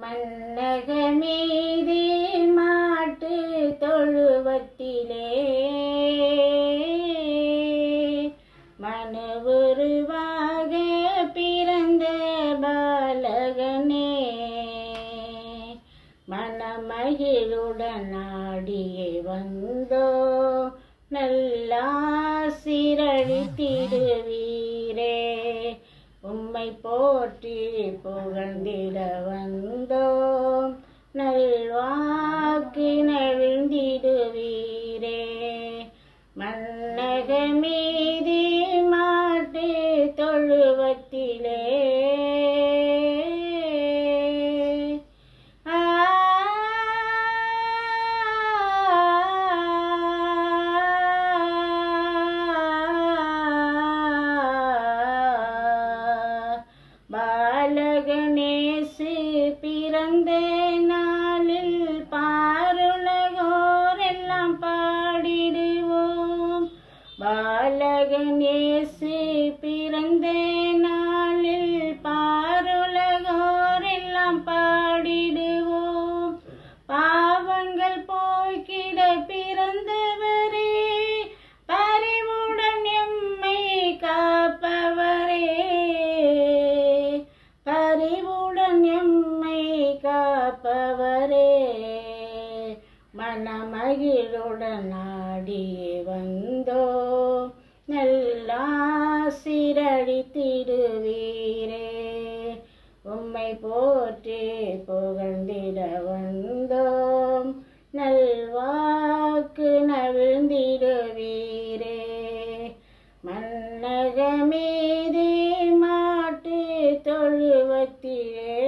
மன்னக மீதி மாட்டு தொழுவத்திலே மனுவுருவாக பிறந்த பாலகனே மனமகிழுடன் ஆடியே வந்தோ திருவி உம்மை போற்றி புகழ்ந்திட வந்தோம். நல்வாக்கு மன்னகமே வந்தே நாளில் பாருலகோர் எல்லாம் பாடிடுவோம். பாலகணேசு பிறந்த காப்பவரே. மனமகிழுடன் ஆடி வந்தோ. நல்லா சிரடி திருவீரே உம்மை போற்றி புகழ்ந்திட வந்தோம் நல்வாக்கு நவிழ்ந்திடுவீரே. மன்னகமீதே மாட்டு தொழுவத்திலே